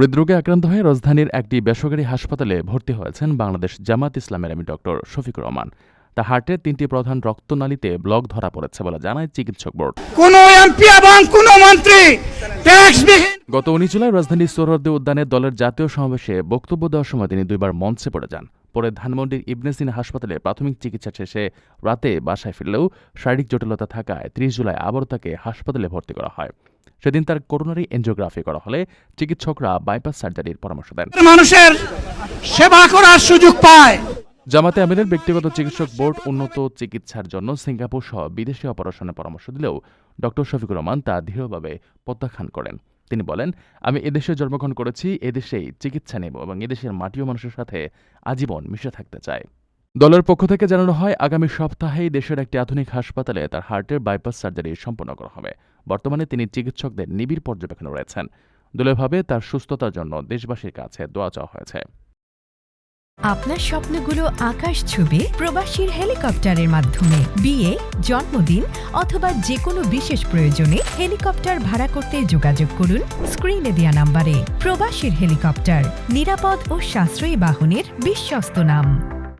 হৃদরোগে আক্রান্ত হয়ে রাজধানীর একটি বেসরকারি হাসপাতালে ভর্তি হয়েছেন বাংলাদেশ জামাত ইসলামের আমি ডক্টর শফিকুর রহমান। তার হার্টের তিনটি প্রধান রক্তনালীতে ব্লক ধরা পড়েছে বলে জানায় চিকিৎসক বোর্ড। কোন এমপি এবং কোন মন্ত্রী গত উনিশ জুলাই রাজধানীর সোহরদ্দি উদ্যানে দলের জাতীয় সমাবেশে বক্তব্য দেওয়ার সময় তিনি দুইবার মঞ্চে পড়ে যান। পরে ধানমন্ডির ইবনেসিন হাসপাতালে প্রাথমিক চিকিৎসা শেষে রাতে বাসায় ফিরলেও শারীরিক জটিলতা থাকায় ত্রিশ জুলাই আবারও তাকে হাসপাতালে ভর্তি করা হয়। সেদিন তার করোনারি এনজিওগ্রাফি করা হলে চিকিৎসকরা বাইপাস সার্জারির পরামর্শ দেন। মানুষের সেবা করার সুযোগ পায়। জামাতে আমিরের ব্যক্তিগত চিকিৎসক বোর্ড উন্নত চিকিৎসার জন্য সিঙ্গাপুর সহ বিদেশি অপারেশনের পরামর্শ দিলেও ডক্টর শফিকুর রহমান তা দৃঢ়ভাবে প্রত্যাখ্যান করেন। তিনি বলেন আমি এদেশে জন্মগ্রহণ করেছি এদেশেই চিকিৎসা নেব এবং এদেশের মাটি ও মানুষের সাথে আজীবন মিশে থাকতে চাই। দলের পক্ষ থেকে জানানো হয়, আগামী সপ্তাহেই দেশের একটি আধুনিক হাসপাতালে তার হার্টের বাইপাস সার্জারি সম্পন্ন করা হবে। বর্তমানে তিনি চিকিৎসকদের নিবিড় পর্যবেক্ষণে রয়েছেন। দলীয়ভাবে তার সুস্থতার জন্য দেশবাসীর কাছে দোয়া চাওয়া হয়েছে। আপনার স্বপ্নগুলো আকাশ ছুবে প্রবাসীর হেলিকপ্টারের মাধ্যমে। বিয়ে, জন্মদিন অথবা যে কোনো বিশেষ প্রয়োজনে হেলিকপ্টার ভাড়া করতে যোগাযোগ করুন স্ক্রিনে দেওয়া নাম্বারে। প্রবাসীর হেলিকপ্টার, নিরাপদ ও সাশ্রয়ী বাহনের বিশ্বস্ত নাম।